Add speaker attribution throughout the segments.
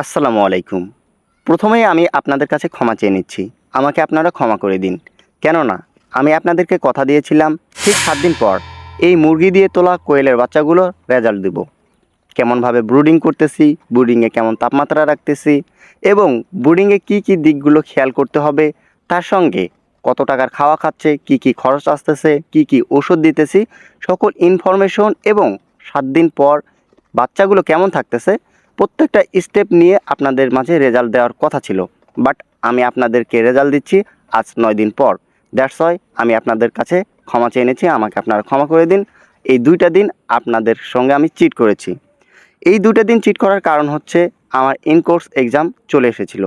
Speaker 1: আসসালামু আলাইকুম। প্রথমেই আমি আপনাদের কাছে ক্ষমা চেয়ে নিচ্ছি। আমাকে আপনারা ক্ষমা করে দিন। কেননা, আমি আপনাদেরকে কথা দিয়েছিলাম ঠিক সাত দিন পর। এই মুরগি দিয়ে তোলা কোয়েলের বাচ্চাগুলোর রেজাল্ট দেব। কেমনভাবে ব্রুডিং করতেছি, ব্রুডিংয়ে কেমন তাপমাত্রা রাখতেছি এবং ব্রুডিংয়ে কী কী দিকগুলো খেয়াল করতে হবে, তার সঙ্গে কত টাকার খাওয়া খাচ্ছে, কি কি খরচ আসতেছে, কি কি ওষুধ দিতেছি, সকল ইনফরমেশন এবং সাত দিন পর বাচ্চাগুলো কেমন থাকতেছে প্রত্যেকটা স্টেপ নিয়ে আপনাদের মাঝে রেজাল্ট দেওয়ার কথা ছিল। বাট আমি আপনাদেরকে রেজাল্ট দিচ্ছি আজ নয় দিন পর। দ্যাটস ওয়াই আমি আপনাদের কাছে ক্ষমা চেয়ে এনেছি আমাকে আপনারা ক্ষমা করে দিন। এই দুইটা দিন আপনাদের সঙ্গে আমি চিট করেছি। এই দুইটা দিন চিট করার কারণ হচ্ছে আমার ইনকোর্স এক্সাম চলে এসেছিল।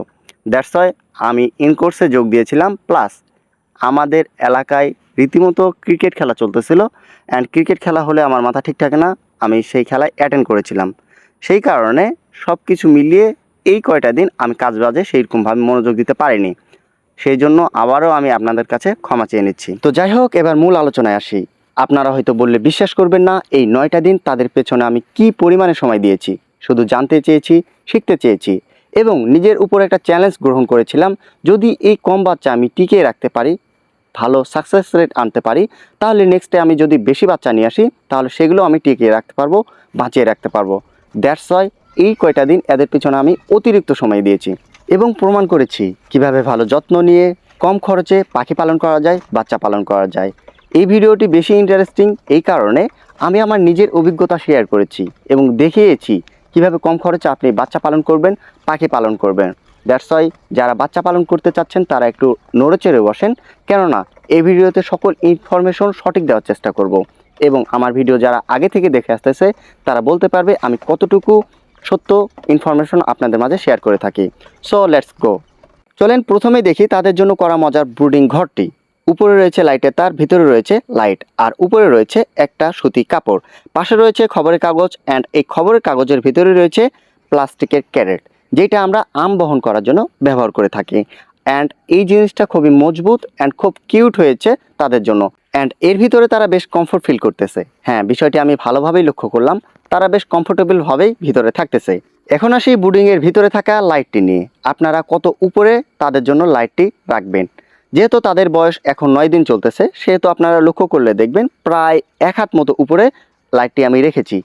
Speaker 1: দ্যাটস ওয়াই আমি ইনকোর্সে যোগ দিয়েছিলাম প্লাস আমাদের এলাকায় রীতিমতো ক্রিকেট খেলা চলতেছিল। অ্যান্ড ক্রিকেট খেলা হলে আমার মাথা ঠিক থাকে না, আমি সেই খেলায় অ্যাটেন্ড করেছিলাম। সেই কারণে সব কিছু মিলিয়ে এই কয়টা দিন আমি কাজ বাজে সেইরকমভাবে মনোযোগ দিতে পারিনি। সেই জন্য আবারও আমি আপনাদের কাছে ক্ষমা চেয়ে নিচ্ছি। তো যাই হোক, এবার মূল আলোচনায় আসি। আপনারা হয়তো বললে বিশ্বাস করবেন না, এই নয়টা দিন তাদের পেছনে আমি কি পরিমাণে সময় দিয়েছি। শুধু জানতে চেয়েছি, শিখতে চেয়েছি এবং নিজের উপর একটা চ্যালেঞ্জ গ্রহণ করেছিলাম। যদি এই কম বাচ্চা আমি টিকিয়ে রাখতে পারি, ভালো সাকসেস রেট আনতে পারি, তাহলে নেক্সটে আমি যদি বেশি বাচ্চা নিয়ে আসি, তাহলে সেগুলো আমি টিকিয়ে রাখতে পারব, বাঁচিয়ে রাখতে পারব। দ্যাটস ওয়াই এই কয়টা দিন এদের পিছনে আমি অতিরিক্ত সময় দিয়েছি এবং প্রমাণ করেছি কীভাবে ভালো যত্ন নিয়ে কম খরচে পাখি পালন করা যায়, বাচ্চা পালন করা যায়। এই ভিডিওটি বেশি ইন্টারেস্টিং এই কারণে আমি আমার নিজের অভিজ্ঞতা শেয়ার করেছি এবং দেখিয়েছি কীভাবে কম খরচে আপনি বাচ্চা পালন করবেন, পাখি পালন করবেন। দ্যাটস ওয়াই যারা বাচ্চা পালন করতে চাচ্ছেন, তারা একটু নড়েচড়ে বসেন। কেননা, এই ভিডিওতে সকল ইনফরমেশন সঠিক দেওয়ার চেষ্টা করব। এবং আমার ভিডিও যারা আগে থেকে দেখে আসতেছে, তারা বলতে পারবে আমি কতটুকু সত্য ইনফরমেশন আপনাদের মাঝে শেয়ার করে থাকি। সো লেটস গো চলেন প্রথমেই দেখি তাদের জন্য করা মজার ব্রুডিং ঘরটি। উপরে রয়েছে লাইটের তার, ভিতরে রয়েছে লাইট আর উপরে রয়েছে একটা সুতি কাপড়। পাশে রয়েছে খবরের কাগজ অ্যান্ড এই খবরের কাগজের ভিতরে রয়েছে প্লাস্টিকের ক্যারেট, যেটা আমরা আম বহন করার জন্য ব্যবহার করে থাকি। অ্যান্ড এই জিনিসটা খুবই মজবুত অ্যান্ড খুব কিউট হয়েছে তাদের জন্য। অ্যান্ড এর ভিতরে তারা বেশ কমফোর্ট ফিল করতেছে। হ্যাঁ বিষয়টি আমি ভালোভাবেই লক্ষ্য করলাম। তারা বেশ কমফোর্টেবলভাবেই ভিতরে থাকতেছে। এখন আসি বুডিংয়ের ভিতরে থাকা লাইটটি নিয়ে। আপনারা কত উপরে তাদের জন্য লাইটটি রাখবেন। যেহেতু তাদের বয়স এখন নয় দিন চলতেছে, সেহেতু আপনারা লক্ষ্য করলে দেখবেন প্রায় এক হাত মতো উপরে লাইটটি আমি রেখেছি।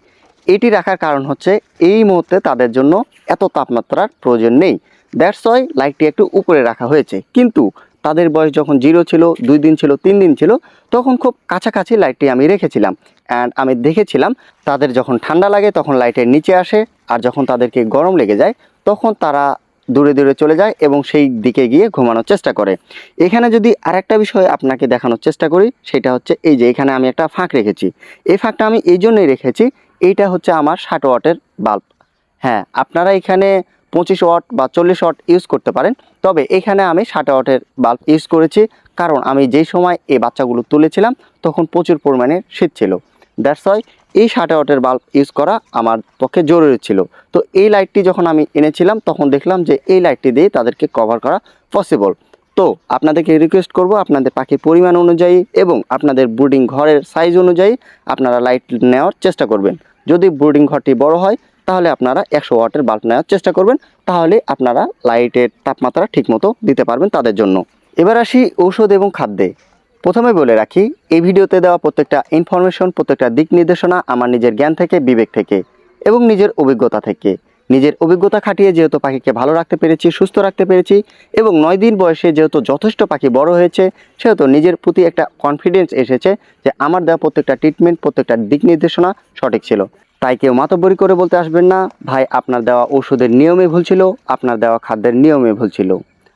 Speaker 1: এটি রাখার কারণ হচ্ছে এই মুহূর্তে তাদের জন্য এত তাপমাত্রার প্রয়োজন নেই। দ্যাটস ওয়াই লাইটটি একটু উপরে রাখা হয়েছে। কিন্তু তাদের বয়স যখন জিরো ছিল, দুই দিন ছিল, তিন দিন ছিল, তখন খুব কাছাকাছি লাইটটি আমি রেখেছিলাম। অ্যান্ড আমি দেখেছিলাম, তাদের যখন ঠান্ডা লাগে তখন লাইটের নিচে আসে, আর যখন তাদেরকে গরম লেগে যায়, তখন তারা দূরে দূরে চলে যায় এবং সেই দিকে গিয়ে ঘুমানোর চেষ্টা করে। এখানে যদি আরেকটা বিষয় আপনাকে দেখানোর চেষ্টা করি, সেটা হচ্ছে এই যে এখানে আমি একটা ফাঁক রেখেছি। এই ফাঁকটা আমি এই জন্যই রেখেছি, এইটা হচ্ছে আমার ষাট ওয়াটের বাল্ব হ্যাঁ আপনারা এখানে পঁচিশ ওয়াট বা চল্লিশ ওয়াট ইউজ করতে পারেন। তবে এখানে আমি ষাট ওয়াটের বাল্ব ইউজ করেছি, কারণ আমি যেই সময় এই বাচ্চাগুলো তুলেছিলাম, তখন প্রচুর পরিমাণে শীত ছিল। দ্যাটস ওয়াই এই ষাট ওয়াটের বাল্ব ইউজ করা আমার পক্ষে জরুরি ছিল। তো এই লাইটটি যখন আমি এনেছিলাম, তখন দেখলাম যে এই লাইটটি দিয়ে তাদেরকে কভার করা পসিবল তো আপনাদেরকে রিকোয়েস্ট করব, আপনাদের পাখির পরিমাণ অনুযায়ী এবং আপনাদের ব্রুডিং ঘরের সাইজ অনুযায়ী আপনারা লাইট নেওয়ার চেষ্টা করবেন। যদি ব্রুডিং ঘরটি বড় হয় তাহলে আপনারা একশো ওয়াটের বাল্ব নেওয়ার চেষ্টা করবেন। তাহলে আপনারা লাইটের তাপমাত্রা ঠিকমতো দিতে পারবেন তাদের জন্য। এবার আসি ঔষধ এবং খাদ্যে। প্রথমে বলে রাখি, এই ভিডিওতে দেওয়া প্রত্যেকটা ইনফরমেশন প্রত্যেকটা দিক নির্দেশনা আমার নিজের জ্ঞান থেকে, বিবেক থেকে এবং নিজের অভিজ্ঞতা থেকে। নিজের অভিজ্ঞতা খাটিয়ে যেহেতু পাখিকে ভালো রাখতে পেরেছি, সুস্থ রাখতে পেরেছি এবং নয় দিন বয়সে যেহেতু যথেষ্ট পাখি বড় হয়েছে, সেহেতু নিজের প্রতি একটা কনফিডেন্স এসেছে যে আমার দেওয়া প্রত্যেকটা ট্রিটমেন্ট প্রত্যেকটা দিক নির্দেশনা সঠিক ছিল। তাই কেউ মাতব্বরি করে বলতে আসবেন না, ভাই, আপনার দেওয়া ওষুধের নিয়মে ভুল ছিল, আপনার দেওয়া খাদ্যের নিয়মে ভুল ছিল।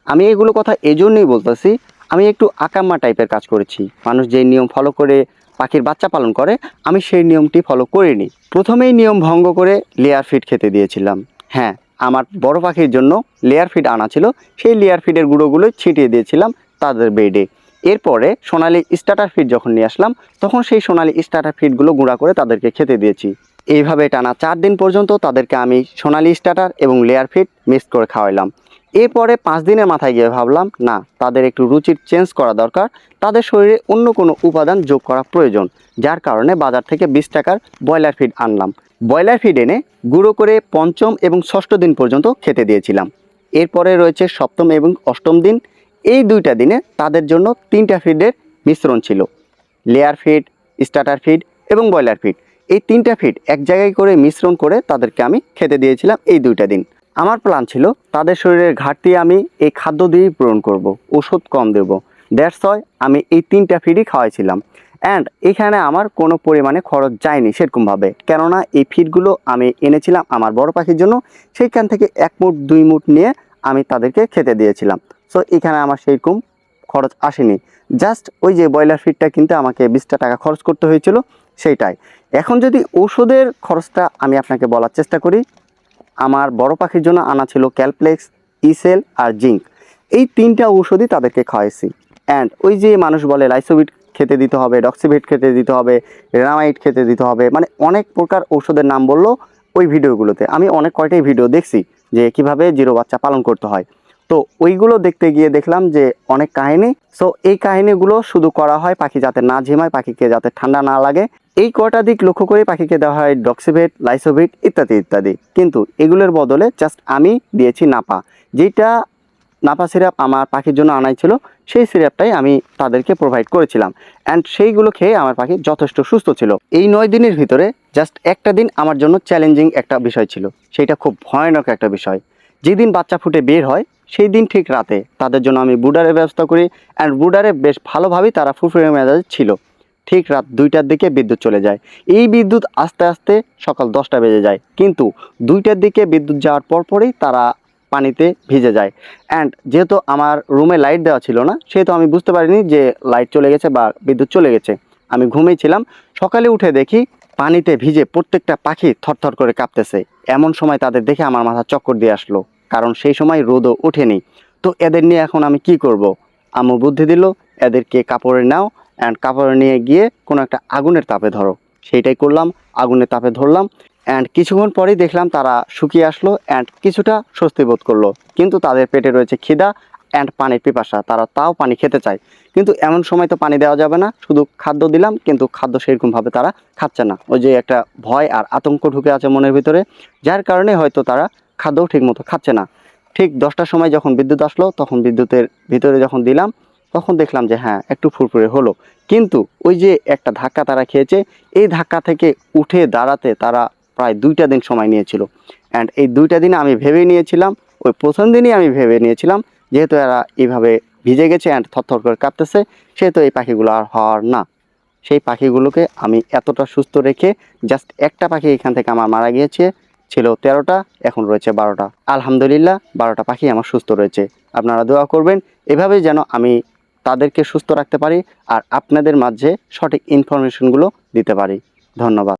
Speaker 1: আমি এগুলো কথা এজন্যই বলতেছি, আমি একটু আকাম্মা টাইপের কাজ করেছি। মানুষ যে নিয়ম ফলো করে পাখির বাচ্চা পালন করে, আমি সেই নিয়মটি ফলো করিনি। প্রথমেই নিয়ম ভঙ্গ করে লেয়ার ফিড খেতে দিয়েছিলাম। হ্যাঁ আমার বড় পাখির জন্য লেয়ার ফিড আনা ছিল, সেই লেয়ার ফিডের গুঁড়োগুলো ছিটিয়ে দিয়েছিলাম তাদের বেডে এরপরে সোনালি স্টার্টার ফিড যখন নিয়ে আসলাম, তখন সেই সোনালি স্টার্টার ফিডগুলো গুঁড়া করে তাদেরকে খেতে দিয়েছি। এইভাবে টানা চার দিন পর্যন্ত তাদেরকে আমি সোনালি স্টার্টার এবং লেয়ার ফিড মিক্স করে খাওয়াইলাম। এরপরে পাঁচ দিনের মাথায় গিয়ে ভাবলাম, না, তাদের একটু রুচির চেঞ্জ করা দরকার, তাদের শরীরে অন্য কোনো উপাদান যোগ করা প্রয়োজন, যার কারণে বাজার থেকে বিশ টাকার ব্রয়লার ফিড আনলাম। ব্রয়লার ফিড এনে গুঁড়ো করে পঞ্চম এবং ষষ্ঠ দিন পর্যন্ত খেতে দিয়েছিলাম। এরপরে রয়েছে সপ্তম এবং অষ্টম দিন। এই দুইটা দিনে তাদের জন্য তিনটা ফিডের মিশ্রণ ছিল লেয়ার ফিড স্টার্টার ফিড এবং ব্রয়লার ফিড এই তিনটা ফিড এক জায়গায় করে মিশ্রণ করে তাদেরকে আমি খেতে দিয়েছিলাম এই দুইটা দিন। আমার প্ল্যান ছিল, তাদের শরীরের ঘাটতি আমি এই খাদ্য দিয়েই পূরণ করব, ওষুধ কম দেব। দ্যাটস হয় আমি এই তিনটা ফিডই খাওয়াইছিলাম। অ্যান্ড এখানে আমার কোনো পরিমাণে খরচ যায়নি সেরকমভাবে। কেননা এই ফিডগুলো আমি এনেছিলাম আমার বড় পাখির জন্য, সেইখান থেকে এক মুঠ, দুই মুঠ নিয়ে আমি তাদেরকে খেতে দিয়েছিলাম। সো এখানে আমার সেইরকম খরচ আসেনি। জাস্ট ওই যে ব্রয়লার ফিডটা কিনতে আমাকে বিশটা টাকা খরচ করতে হয়েছিল সেইটাই। এখন যদি ওষুধের খরচটা আমি আপনাকে বলার চেষ্টা করি, আমার বড় পাখির জন্য আনা ছিল ক্যালপ্লেক্স, ইসেল আর জিঙ্ক। এই তিনটা ঔষধই তাদেরকে খাওয়াইছি। অ্যান্ড ওই যে মানুষ বলে লাইসোভিট খেতে দিতে হবে, ডক্সিভিট খেতে দিতে হবে রেনামাইট খেতে দিতে হবে মানে অনেক প্রকার ঔষধের নাম বলল ওই ভিডিওগুলোতে। আমি অনেক কয়টাই ভিডিও দেখছি যে কীভাবে জিরো বাচ্চা পালন করতে হয়। তো ওইগুলো দেখতে গিয়ে দেখলাম যে অনেক কাহিনী। সো এই কাহিনীগুলো শুধু করা হয় পাখি যাতে না ঝিমায়, পাখিকে যাতে ঠান্ডা না লাগে। এই কটা দিক লক্ষ্য করে পাখিকে দেওয়া হয় ডক্সিভেট, লাইসোভিট ইত্যাদি ইত্যাদি। কিন্তু এগুলোর বদলে জাস্ট আমি দিয়েছি নাপা। যেটা নাপা সিরাপ আমার পাখির জন্য আনাই ছিল, সেই সিরাপটাই আমি তাদেরকে প্রোভাইড করেছিলাম। অ্যান্ড সেইগুলো খেয়ে আমার পাখি যথেষ্ট সুস্থ ছিল। এই নয় দিনের ভিতরে জাস্ট একটা দিন আমার জন্য চ্যালেঞ্জিং একটা বিষয় ছিল। সেটা খুব ভয়ানক একটা বিষয়। যেদিন বাচ্চা ফুটে বের হয়, সেই দিন ঠিক রাতে তাদের জন্য আমি বুডারের ব্যবস্থা করি। অ্যান্ড বুডারে বেশ ভালোভাবেই তারা ফুরফুরে মেজাজ ছিল। ঠিক রাত দুইটার দিকে বিদ্যুৎ চলে যায়। এই বিদ্যুৎ আস্তে আস্তে সকাল দশটা বেজে যায়। কিন্তু দুইটার দিকে বিদ্যুৎ যাওয়ার পরপরই তারা পানিতে ভিজে যায়। অ্যান্ড যেহেতু আমার রুমে লাইট দেওয়া ছিল না, সেহেতু আমি বুঝতে পারিনি যে লাইট চলে গেছে বা বিদ্যুৎ চলে গেছে। আমি ঘুমিয়েছিলাম, সকালে উঠে দেখি পানিতে ভিজে প্রত্যেকটা পাখি থরথর করে কাঁপতেছে। এমন সময় তাদের দেখে আমার মাথা চক্কর দিয়ে আসলো, কারণ সেই সময় রোদও ওঠেনি। তো এদের নিয়ে এখন আমি কি করব। আম্মু বুদ্ধি দিল, এদেরকে কাপড়ে নাও অ্যান্ড কাপড় নিয়ে গিয়ে কোনো একটা আগুনের তাপে ধরো। সেইটাই করলাম, আগুনের তাপে ধরলাম। অ্যান্ড কিছুক্ষণ পরেই দেখলাম তারা শুকিয়ে আসলো অ্যান্ড কিছুটা স্বস্তি বোধ করল। কিন্তু তাদের পেটে রয়েছে খিদা অ্যান্ড পানির পিপাসা। তারা তাও পানি খেতে চায়। কিন্তু এমন সময় তো পানি দেওয়া যাবে না। শুধু খাদ্য দিলাম, কিন্তু খাদ্য সেরকমভাবে তারা খাচ্ছে না। ওই যে একটা ভয় আর আতঙ্ক ঢুকে আছে মনের ভিতরে, যার কারণে হয়তো তারা খাদ্যও ঠিকমতো খাচ্ছে না। ঠিক দশটার সময় যখন বিদ্যুৎ আসলো, তখন বিদ্যুতের ভিতরে যখন দিলাম তখন দেখলাম যে হ্যাঁ একটু ফুরফুরে হলো। কিন্তু ওই যে একটা ধাক্কা তারা খেয়েছে, এই ধাক্কা থেকে উঠে দাঁড়াতে তারা প্রায় দুইটা দিন সময় নিয়েছিল। অ্যান্ড এই দুইটা দিন আমি ভেবে নিয়েছিলাম, ওই প্রথম দিনই আমি ভেবে নিয়েছিলাম, যেহেতু এরা এইভাবে ভিজে গেছে অ্যান্ড থরথর করে কাঁপতেছে, সেহেতু এই পাখিগুলো আর হওয়ার না। সেই পাখিগুলোকে আমি এতটা সুস্থ রেখে জাস্ট একটা পাখি এখান থেকে আমার মারা গিয়েছে, ছিল তেরোটা, এখন রয়েছে বারোটা। আলহামদুলিল্লাহ, বারোটা পাখি আমার সুস্থ রয়েছে। আপনারা দোয়া করবেন এভাবে যেন আমি তাদেরকে সুস্থ রাখতে পারি আর আপনাদের মাঝে সঠিক ইনফরমেশনগুলো দিতে পারি। ধন্যবাদ।